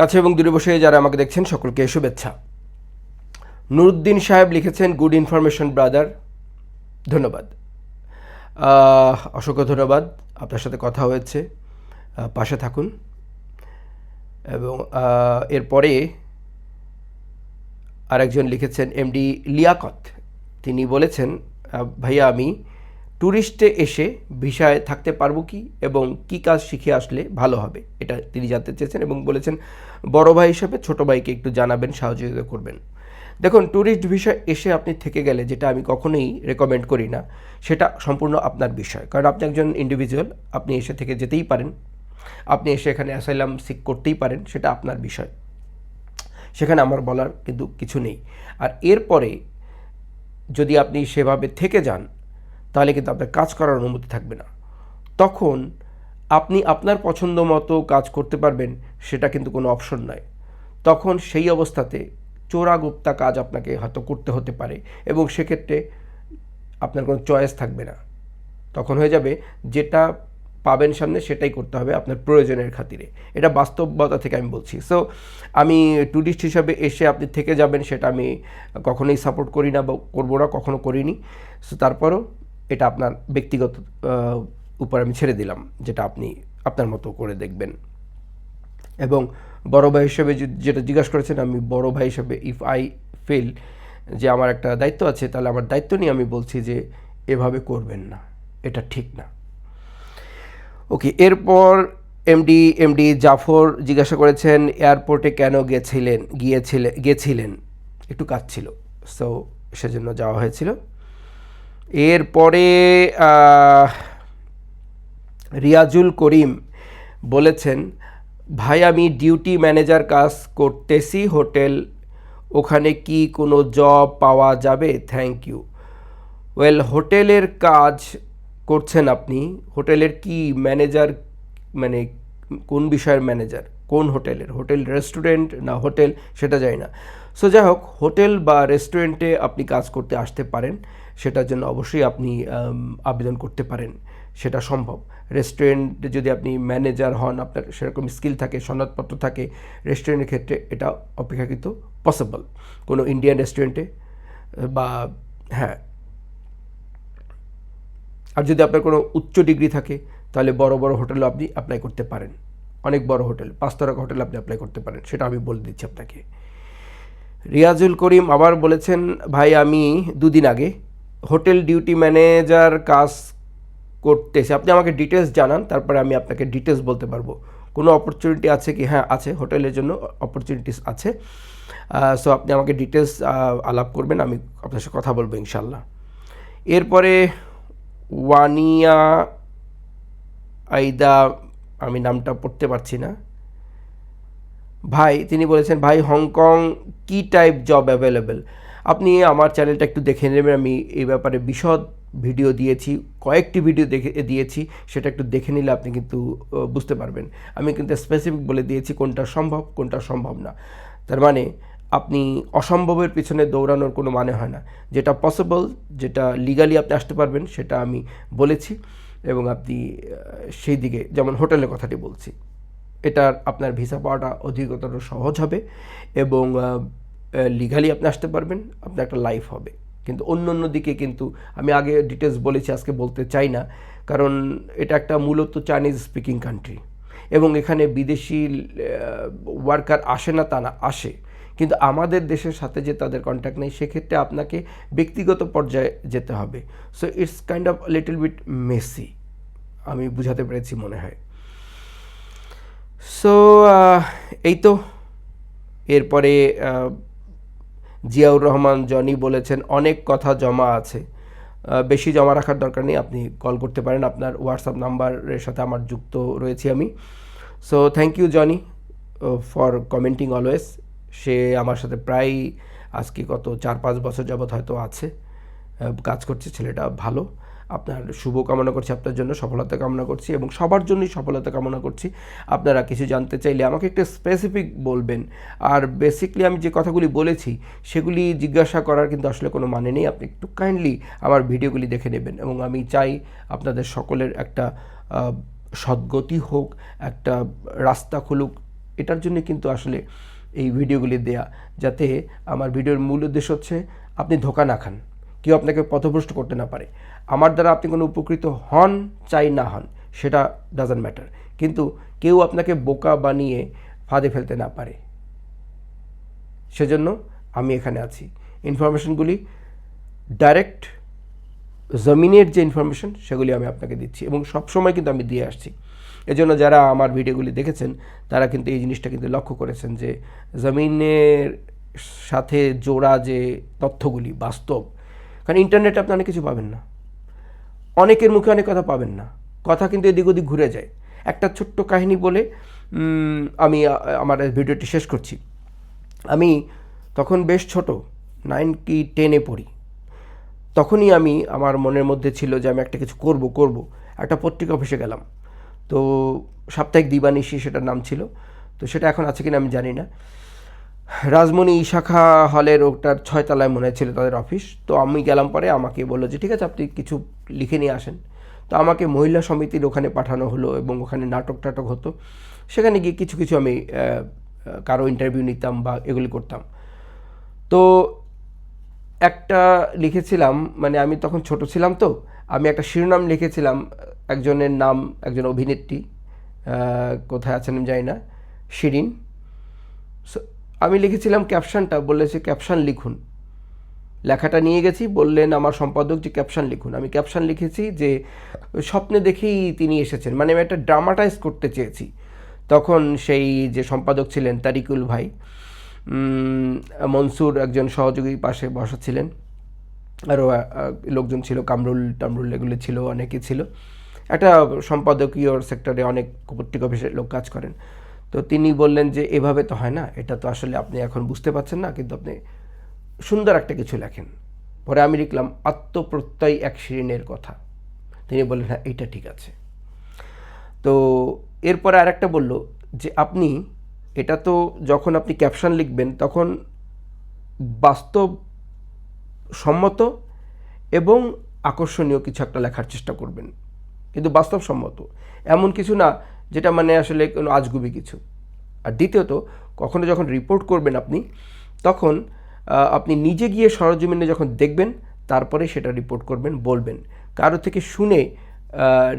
কাছে এবং দূরে বসে যারা আমাকে দেখছেন, সকলকে শুভেচ্ছা। নুরুদ্দিন সাহেব লিখেছেন গুড ইনফরমেশন ব্রাদার ধন্যবাদ। অসংখ্য ধন্যবাদ। আপনার সাথে কথা হয়েছে। পাশে থাকুন। এবং এরপরে আরেকজন লিখেছেন এমডি লিয়াকত। তিনি বলেছেন ভাইয়া, আমি ট্যুরিস্টে এসে ভিসায় থাকতে পারব কি এবং কি কাজ শিখে আসলে ভালো হবে? এটা তিনি জানতে চেয়েছেন এবং বলেছেন, বড় ভাই হিসেবে ছোটো ভাইকে একটু জানাবেন, সহযোগিতা করবেন। দেখুন ট্যুরিস্ট ভিসা এসে আপনি থেকে গেলে, যেটা আমি কখনোই রেকমেন্ড করি না, সেটা সম্পূর্ণ আপনার বিষয়। কারণ আপনি একজন ইন্ডিভিজুয়াল আপনি এসে থেকে যেতেই পারেন। আপনি এসে এখানে অ্যাসাইলাম সিক করতেই পারেন, সেটা আপনার বিষয়। সেখানে আমার বলার কিন্তু কিছু নেই। আর এরপরে যদি আপনি সেভাবে থেকে যান তাহলে কিন্তু আপনার কাজ করার অনুমতি থাকবে না। তখন আপনি আপনার পছন্দ মতো কাজ করতে পারবেন, সেটা কিন্তু কোনো অপশন নয়। তখন সেই অবস্থাতে চোরাগুপ্তা কাজ আপনাকে হয়তো করতে হতে পারে এবং সেক্ষেত্রে আপনার কোনো চয়েস থাকবে না। তখন হয়ে যাবে যেটা পাবেন সামনে সেটাই করতে হবে আপনার প্রয়োজনের খাতিরে। এটা বাস্তবতা থেকে আমি বলছি। সো আমি ট্যুরিস্ট হিসাবে এসে আপনি থেকে যাবেন সেটা আমি কখনোই সাপোর্ট করি না বা করব না, কখনো করিনি। সো তারপরও এটা আপনার ব্যক্তিগত উপর আমি ছেড়ে দিলাম, যেটা আপনি আপনার মতো করে দেখবেন। এবং বড় ভাই হিসেবে যেটা জিজ্ঞাসা করেছেন, আমি বড় ভাই হিসেবে ইফ আই ফিল যে আমার একটা দায়িত্ব আছে, তাহলে আমার দায়িত্ব নিয়ে আমি বলছি যে, এভাবে করবেন না, এটা ঠিক না। ওকে, এরপর এমডি এমডি জাফর জিজ্ঞাসা করেছেন এয়ারপোর্টে কেন গেছিলেন গিয়েছিলেন গেছিলেন? একটু কাজ ছিল সো সেজন্য যাওয়া হয়েছিল। এরপরে রিয়াজুল করিম বলেছেন, ভাই, আমি ডিউটি ম্যানেজার কাজ করতেছি হোটেল, ওখানে কি কোনো জব পাওয়া যাবে? Thank you. ওয়েল, হোটেলের কাজ করছেন আপনি। হোটেলের কি ম্যানেজার মানে কোন বিষয়ের ম্যানেজার? কোন হোটেলের, হোটেল রেস্টুরেন্ট না হোটেল সেটা জানি না। সো যাই হোক হোটেল বা রেস্টুরেন্টে আপনি কাজ করতে আসতে পারেন, সেটার জন্য অবশ্যই আপনি আবেদন করতে পারেন, সেটা সম্ভব। রেস্টুরেন্টে যদি আপনি ম্যানেজার হন, আপনার সেরকম স্কিল থাকে, সনদপত্র থাকে, রেস্টুরেন্টের ক্ষেত্রে এটা অপেক্ষাকৃত পসিবল। কোনো ইন্ডিয়ান রেস্টুরেন্টে, বা হ্যাঁ। আর যদি আপনার কোনো উচ্চ ডিগ্রি থাকে, তাহলে বড় বড় হোটেলও আপনি অ্যাপ্লাই করতে পারেন। অনেক বড় হোটেল পাঁচতারকা হোটেল আপনি অ্যাপ্লাই করতে পারেন, সেটা আমি বলে দিচ্ছি আপনাকে। রিয়াজুল করিম আবার বলেছেন, ভাই, আমি দুদিন আগে হোটেল ডিউটি ম্যানেজার কাজ করতেছি। আপনি আমাকে ডিটেলস জানান, তারপরে আমি আপনাকে ডিটেলস বলতে পারব। কোনো অপরচুনিটি আছে কি? হ্যাঁ আছে, হোটেলের জন্য অপরচুনিটিস আছে। সো আপনি আমাকে ডিটেলস আলাপ করবেন, আমি আপনার সাথে কথা বলব ইনশাল্লাহ এরপরে ওয়ানিয়া আইদা আমি নামটা পড়তে পারছি না। ভাই, তিনি বলেছেন, ভাই, হংকং কি টাইপ জব অ্যাভেলেবেল আপনি আমার চ্যানেলটা একটু দেখে নেবেন, আমি এই ব্যাপারে বিশদ ভিডিও দিয়েছি, কয়েকটি ভিডিও দেখে, দিয়েছি, সেটা একটু দেখে নিলে আপনি কিন্তু বুঝতে পারবেন। আমি কিন্তু স্পেসিফিক বলে দিয়েছি, কোনটা সম্ভব কোনটা সম্ভব না। তার মানে আপনি অসম্ভবের পিছনে দৌড়ানোর কোনো মানে হয় না। যেটা পসিবল যেটা লিগালি আপনি আসতে পারবেন, সেটা আমি বলেছি। এবং আপনি সেই দিকে যেমন হোটেলের কথাটি বলছি, এটার আপনার ভিসা পাওয়াটা অধিকতর সহজ হবে এবং লিগালি আপনি আসতে পারবেন, আপনার একটা লাইফ হবে। কিন্তু অন্য অন্য দিকে কিন্তু আমি আগে ডিটেলস বলেছি, আজকে বলতে চাই না, কারণ এটা একটা মূলত চাইনিজ স্পিকিং কান্ট্রি এবং এখানে বিদেশি ওয়ার্কার আসে না, তা না, আসে। কিন্তু আমাদের দেশের সাথে যে তাদের কন্ট্যাক্ট নেই, সেক্ষেত্রে আপনাকে ব্যক্তিগত পর্যায়ে যেতে হবে। So it's kind of little bit messy আমি বুঝাতে পেরেছি মনে হয়। সো এই তো। এরপরে জিয়াউর রহমান, জনি বলেছেন, অনেক কথা জমা আছে। বেশি জমা রাখার দরকার নেই, আপনি কল করতে পারেন। আপনার হোয়াটসঅ্যাপ নাম্বারের সাথে আমার যুক্ত রয়েছি আমি। So thank you Johnny for commenting always সে আমার সাথে প্রায় আজকে কত চার পাঁচ বছর যাবৎ হয়তো আছে কাজ করছে, ছেলেটা ভালো। আপনার শুভ কামনা করছি আপনার জন্য, সফলতা কামনা করছি এবং সবার জন্যই সফলতা কামনা করছি। আপনারা কিছু জানতে চাইলে আমাকে একটু স্পেসিফিক বলবেন। আর বেসিকলি আমি যে কথাগুলি বলেছি, সেগুলি জিজ্ঞাসা করার কিন্তু আসলে কোনো মানে নেই। আপনি একটু কাইন্ডলি আমার ভিডিওগুলি দেখে নেবেন এবং আমি চাই আপনাদের সকলের একটা সদ্গতি হোক, একটা রাস্তা খুলুক। এটার জন্য কিন্তু আসলে এই ভিডিওগুলি দেয়া, যাতে আমার ভিডিওর মূল উদ্দেশ্য হচ্ছে আপনি ধোকা না খান, কেউ আপনাকে পথভ্রষ্ট করতে না পারে। আমার দ্বারা আপনি কোনো উপকৃত হন, চাই না হন, সেটা ডাজন্ট ম্যাটার কিন্তু কেউ আপনাকে বোকা বানিয়ে ফাঁদে ফেলতে না পারে। সেজন্য আমি এখানে আছি। ইনফরমেশনগুলি ডাইরেক্ট জমিনের যে ইনফরমেশন, সেগুলি আমি আপনাকে দিচ্ছি এবং সবসময় কিন্তু আমি দিয়ে আসছি। এজন্য যারা আমার ভিডিওগুলি দেখেছেন, তারা কিন্তু এই জিনিসটা কিন্তু লক্ষ্য করেছেন যে জমিনের সাথে জোড়া যে তথ্যগুলি বাস্তব, কারণ ইন্টারনেটে আপনি অনেক কিছু পাবেন না। অনেকের মুখে অনেক কথা পাবেন না। কথা কিন্তু এদিক ওদিক ঘুরে যায়। একটা ছোট্ট কাহিনী বলে আমি আমার ভিডিওটি শেষ করছি। আমি তখন বেশ ছোট নাইন কি টেনে পড়ি। তখনই আমি, আমার মনের মধ্যে ছিল যে আমি একটা কিছু করব করব। একটা পত্রিকা অফিসে গেলাম। তো সাপ্তাহিক দিবানিশি সেটার নাম ছিল। তো সেটা এখন আছে কিনা আমি জানি না। রাজমণি শাখা হলের ওটার ছয়তলায় মনে ছিল তাদের অফিস। তো আমি গেলাম পরে আমাকে বলল যে, ঠিক আছে, আপনি কিছু লিখে নিয়ে আসেন। তো আমাকে মহিলা সমিতির ওখানে পাঠানো হলো এবং ওখানে নাটক টাটক হতো। সেখানে গিয়ে কিছু কিছু আমি কারও ইন্টারভিউ নিতাম বা এগুলি করতাম। তো একটা লিখেছিলাম মানে আমি তখন ছোট ছিলাম তো, আমি একটা শিরোনাম লিখেছিলাম একজনের নাম, একজন অভিনেত্রী কোথায় আছেন আমি জানি না, শিরিন। আমি লিখেছিলাম ক্যাপশনটা বলেছে ক্যাপশন লিখুন। লেখাটা নিয়ে গেছি, বললেন আমার সম্পাদক যে ক্যাপশন লিখুন। আমি ক্যাপশন লিখেছি যে, স্বপ্নে দেখেই তিনি এসেছেন। মানে আমি একটা ড্রামাটাইজ করতে চেয়েছি। তখন সেই যে সম্পাদক ছিলেন, তারিকুল ভাই মনসুর একজন সহযোগী পাশে বসা ছিলেন। আরও লোকজন ছিল, কামরুল, টামরুল এগুলো ছিল, অনেকে ছিল। একটা সম্পাদকীয় সেক্টরে অনেক পত্রিকা অফিসের লোক কাজ করেন। তো তিনি বললেন যে, এভাবে তো হয় না। এটা তো আসলে আপনি এখন বুঝতে পারছেন না, কিন্তু আপনি সুন্দর একটা কিছু লেখেন। পরে আমি লিখলাম, আত্মপ্রত্যয় এক শিরিনের কথা। তিনি বললেন হ্যাঁ এইটা ঠিক আছে। তো এরপরে আরেকটা বলল যে, আপনি, এটা তো যখন আপনি ক্যাপশন লিখবেন, তখন বাস্তব সম্মত এবং আকর্ষণীয় কিছু একটা লেখার চেষ্টা করবেন। কিন্তু বাস্তবসম্মত। এমন কিছু না, যেটা মানে আসলে কোনো আজগুবি কিছু। আর দ্বিতীয়ত, কখনো যখন রিপোর্ট করবেন আপনি, তখন আপনি নিজে গিয়ে সরজমিনে যখন দেখবেন, তারপরে সেটা রিপোর্ট করবেন, বলবেন। কারও থেকে শুনে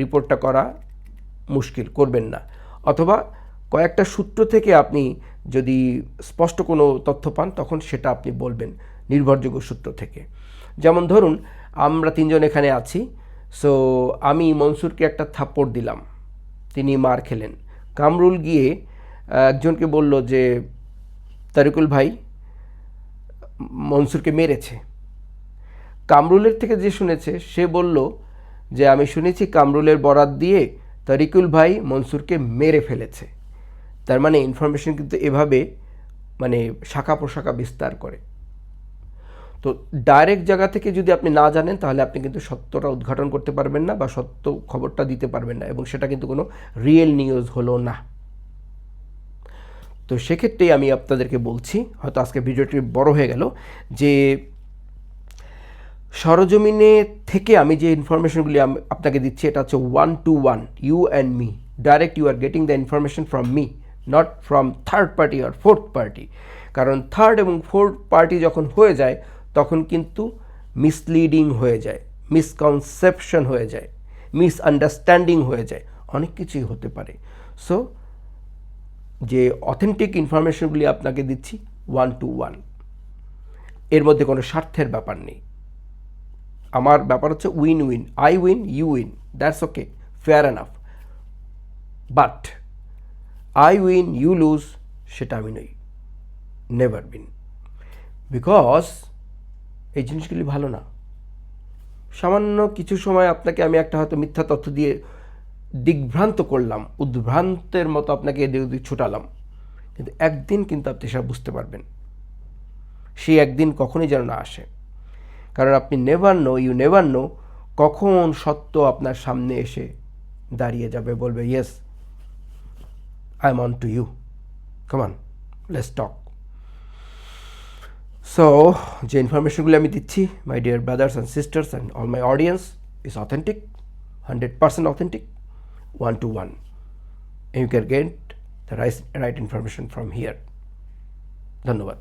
রিপোর্টটা করা মুশকিল, করবেন না। অথবা কয়েকটা সূত্র থেকে আপনি যদি স্পষ্ট কোনো তথ্য পান, তখন সেটা আপনি বলবেন, নির্ভরযোগ্য সূত্র থেকে। যেমন ধরুন, আমরা তিনজন এখানে আছি সো আমি মনসুরকে একটা থাপ্পড় দিলাম। তিনি মার খেলেন। কামরুল গিয়ে একজনকে বলল যে, তারিকুল ভাই, মনসুরকে মেরেছে। কামরুলের থেকে যে শুনেছে, সে বলল যে, আমি শুনেছি কামরুলের বরাত দিয়ে তারিকুল ভাই মনসুরকে মেরে ফেলেছে। তার মানে ইনফরমেশন কিন্তু এভাবে মানে শাখা প্রশাখা বিস্তার করে। তো ডাইরেক্ট জায়গা থেকে যদি আপনি না জানেন, তাহলে আপনি কিন্তু সত্যটা উদ্ঘাটন করতে পারবেন না বা সত্য খবরটা দিতে পারবেন না এবং সেটা কিন্তু কোনো রিয়েল নিউজ হলো না। তো সেক্ষেত্রেই আমি আপনাদেরকে বলছি, হয়তো আজকে ভিডিওটি বড় হয়ে গেল, যে সরজমিনে থেকে আমি যে ইনফরমেশনগুলি আপনাকে দিচ্ছি, এটা হচ্ছে one to one you and me direct you are getting the information from me not from third party R fourth party কারণ থার্ড এবং ফোর্থ পার্টি যখন হয়ে যায় তখন কিন্তু মিসলিডিং হয়ে যায় মিসকনসেপশন হয়ে যায় মিসআন্ডারস্ট্যান্ডিং হয়ে যায়, অনেক কিছুই হতে পারে। সো যে অথেন্টিক ইনফরমেশনগুলি আপনাকে দিচ্ছি ওয়ান টু ওয়ানের মধ্যে কোনো স্বার্থের ব্যাপার নেই। আমার ব্যাপার হচ্ছে win win I win you win that's okay fair enough but I win you lose সেটা আমি নই নেভার বিন বিকজ এই জিনিসগুলি ভালো না। সামান্য কিছু সময় আপনাকে আমি একটা হয়তো মিথ্যা তথ্য দিয়ে দিগ্ভ্রান্ত করলাম, উদ্ভ্রান্তের মতো আপনাকে এদিক ওদিক ছুটালাম। কিন্তু একদিন কিন্তু আপনি সেটা বুঝতে পারবেন। সেই একদিন কখনই যেন না আসে। কারণ আপনি never know you never know কখন সত্য আপনার সামনে এসে দাঁড়িয়ে যাবে, বলবে yes I am on to you come on less talk so যে ইনফরমেশনগুলি আমি দিচ্ছি my dear brothers and sisters and all my audience is authentic hundred percent authentic one to one you can get the right right information from here ধন্যবাদ।